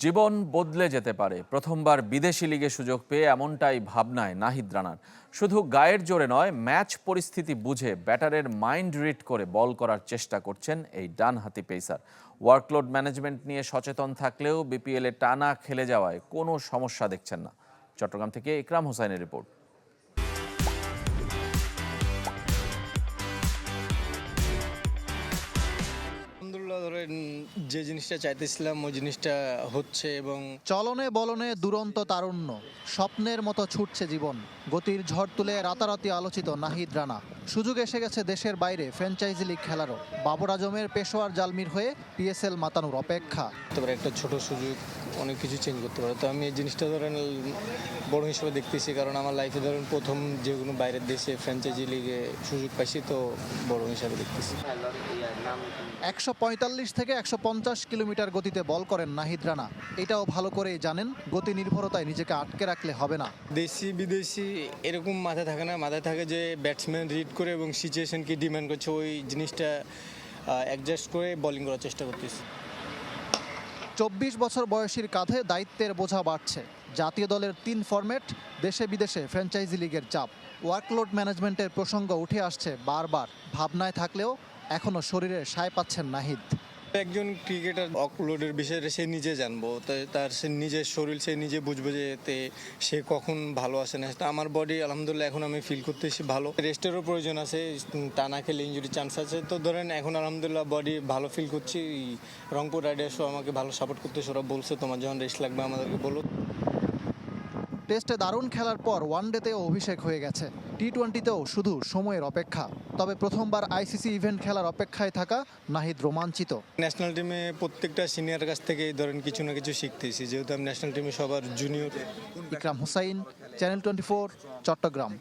জীবন বদলে যেতে পারে। প্রথমবার বিদেশি লিগে সুযোগ পেয়ে এমনটাই ভাবনায় নাহিদ রানার। শুধু গায়ের জোরে নয়, ম্যাচ পরিস্থিতি বুঝে ব্যাটারের মাইন্ড রিড করে বল করার চেষ্টা করছেন এই ডানহাতি পেসার। ওয়ার্কলোড ম্যানেজমেন্ট নিয়ে সচেতন থাকলেও বিপিএলে টানা খেলে যাওয়ায় কোনো সমস্যা দেখছেন না। চট্টগ্রাম থেকে ইকরাম হোসাইনের রিপোর্ট। যে জিনিসটা চাইতেছিলাম ওই জিনিসটা হচ্ছে এবং চলনে বলনে দুরন্ত তারুণ্য স্বপ্নের মতো ছুটছে জীবন গতির ঝড় তুলে রাতারাতি আলোচিত নাহিদ রানা। সুযোগ এসে গেছে দেশের বাইরে ফ্র্যাঞ্চাইজি লিগ খেলারও। বাবর আজমের পেশোয়ার জালমির হয়ে পিএসএল মাতানোর অপেক্ষা। তারপরে একটা ছোট সুযোগ অনেক কিছু চেঞ্জ করতে পারে। তো আমি এই জিনিসটা ধরেন বড় হিসেবে দেখতেছি কারণ আমার লাইফে ধরেন প্রথম যে কোনো বাইরের দেশে ফ্র্যাঞ্চাইজি লিগে সুযোগ পাইছি তো বড় হিসাবে দেখতেছি। একশো পঁয়তাল্লিশ থেকে একশো পঞ্চাশ কিলোমিটার গতিতে বল করেন নাহিদ রানা। এটাও ভালো করেই জানেন গতি নির্ভরতায় নিজেকে আটকে রাখলে হবে না। দেশি বিদেশি এরকম মাথায় থাকে না। মাথায় থাকে যে ব্যাটসম্যান রিড করে এবং সিচুয়েশনকে ডিমান্ড করছে ওই জিনিসটা অ্যাডজাস্ট করে বোলিং করার চেষ্টা করতেছি। চব্বিশ বছর বয়সীর কাঁধে দায়িত্বের বোঝা বাড়ছে। জাতীয় দলের তিন ফরম্যাট দেশে বিদেশে ফ্র্যাঞ্চাইজি লিগের চাপ। ওয়ার্কলোড ম্যানেজমেন্টের প্রসঙ্গ উঠে আসছে বারবার। ভাবনায় থাকলেও এখনও শরীরে সায় পাচ্ছেন নাহিদ। একজন ক্রিকেটার অকলোডের বিষয়ে সে নিজে জানব। তার সে নিজের শরীর, সে নিজে বুঝবে যে এতে সে কখন ভালো আসে না আমার বডি আলহামদুলিল্লাহ এখন আমি ফিল করতেছি ভালো। রেস্টেরও প্রয়োজন আছে তা না খেলে ইঞ্জুরি চান্স আছে। তো ধরেন এখন আলহামদুলিল্লাহ বডি ভালো ফিল করছি। রংপুর রাইডার্সও আমাকে ভালো সাপোর্ট করতেছে। ওরা বলছে তোমার যখন রেস্ট লাগবে আমাদেরকে বলো। টেস্টে দারুণ খেলার পর ওয়ানডেতেও অভিষেক হয়ে গেছে। টি টোয়েন্টিতেও শুধু সময়ের অপেক্ষা। তবে প্রথমবার আইসিসি ইভেন্ট খেলার অপেক্ষায় থাকা নাহিদ রোমাঞ্চিত। ন্যাশনাল টিমে প্রত্যেকটা সিনিয়র কাছ থেকে এই ধরেন কিছু না কিছু শিখতেছি। যেহেতু আমি ন্যাশনাল টিমে সবার junior Ikram Hussain channel twenty Chattogram.